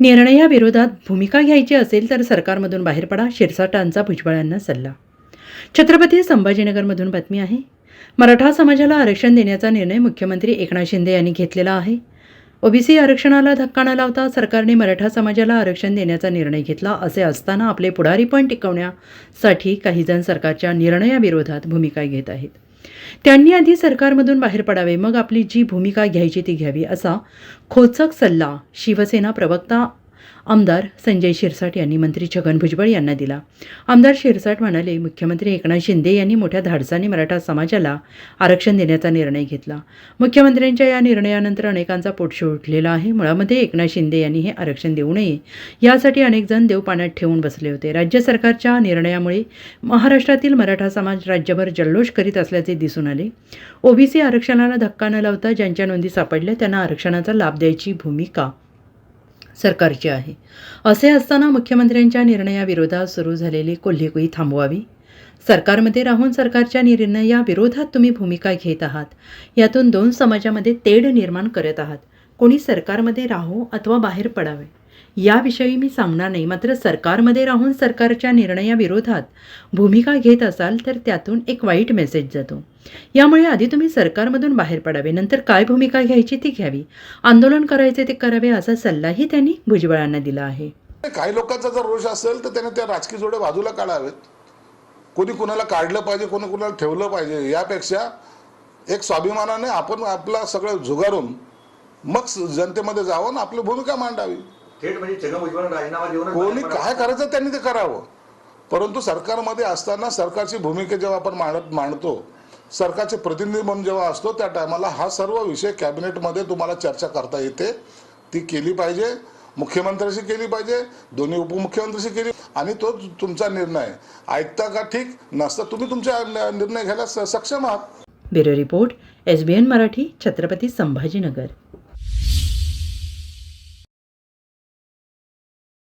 निर्णयाविरोधात भूमिका घ्यायची असेल तर सरकारमधून बाहेर पडा शिरसाटांचा भुजबळांना सल्ला. छत्रपती संभाजीनगरमधून बातमी आहे. मराठा समाजाला आरक्षण देण्याचा निर्णय मुख्यमंत्री एकनाथ शिंदे यांनी घेतलेला आहे. ओबीसी आरक्षणाला धक्का न लावता सरकारने मराठा समाजाला आरक्षण देण्याचा निर्णय घेतला असे असताना आपले पुढारीपण टिकवण्यासाठी काहीजण सरकारच्या निर्णयाविरोधात भूमिका घेत आहेत. त्यांनी आधी सरकारमधून बाहेर पडावे मग आपली जी भूमिका घ्यायची ती घ्यावी असा खोचक सल्ला शिवसेना प्रवक्ता आमदार संजय शिरसाट यांनी मंत्री छगन भुजबळ यांना दिला. आमदार शिरसाट म्हणाले मुख्यमंत्री एकनाथ शिंदे यांनी मोठ्या धाडसाने मराठा समाजाला आरक्षण देण्याचा निर्णय घेतला. मुख्यमंत्र्यांच्या या निर्णयानंतर अनेकांचा पोटशो उठलेला आहे. मुळामध्ये एकनाथ शिंदे यांनी हे आरक्षण देऊ नये. यासाठी अनेक जण देवपाण्यात ठेवून बसले होते. राज्य सरकारच्या निर्णयामुळे महाराष्ट्रातील मराठा समाज राज्यभर जल्लोष करीत असल्याचे दिसून आले. ओबीसी आरक्षणाला धक्का न लावता ज्यांच्या नोंदी सापडल्या त्यांना आरक्षणाचा लाभ द्यायची भूमिका सरकारची आहे. असे असताना मुख्यमंत्र्यांच्या निर्णयाविरोधात सुरू झालेली कोल्हेकुई थांबवावी. सरकारमध्ये राहून सरकारच्या निर्णयाविरोधात तुम्ही भूमिका घेत आहात. यातून दोन समाजामध्ये तेढ निर्माण करत आहात. कोणी सरकारमध्ये राहो अथवा बाहेर पडावे याविषयी मी सांगणार नाही. मात्र सरकारमध्ये राहून सरकारच्या निर्णयाविरोधात भूमिका घेत असाल तर त्यातून एक वाईट मेसेज जातो. यामुळे आधी तुम्ही सरकारमधून बाहेर पडावे नंतर काय भूमिका घ्यायची ती घ्यावी. आंदोलन करायचे ते करावे असा सल्लाही त्यांनी भुजबळांना दिला आहे. काही लोकांचा जर रोष असेल तर त्यांना त्या राजकीय जोडे बाजूला काढावेत. कोणी कुणाला काढलं पाहिजे कोणी कुणाला ठेवलं पाहिजे यापेक्षा एक स्वाभिमानाने आपण आपला सगळं झुगारून मग जनतेमध्ये जावं आणि आपली भूमिका मांडावी. थेट म्हणजे राजीनामा देऊन कोणी काय करायचं त्यांनी ते करावं. परंतु सरकारमध्ये असताना सरकारची भूमिका जेव्हा आपण मांडत मांडतो सरकारचे प्रतिनिधी म्हणून जेव्हा असतो त्या टायमाला हा सर्व विषय कॅबिनेटमध्ये तुम्हाला चर्चा करता येते. ती केली पाहिजे मुख्यमंत्र्याशी केली पाहिजे दोन्ही उपमुख्यमंत्र्याशी केली आणि तो तुमचा निर्णय. ऐकता का ठीक नसता तुम्ही तुमचा निर्णय घ्यायला सक्षम आहात. Bureau report S B N Marathi Chhatrapati Sambhajinagar.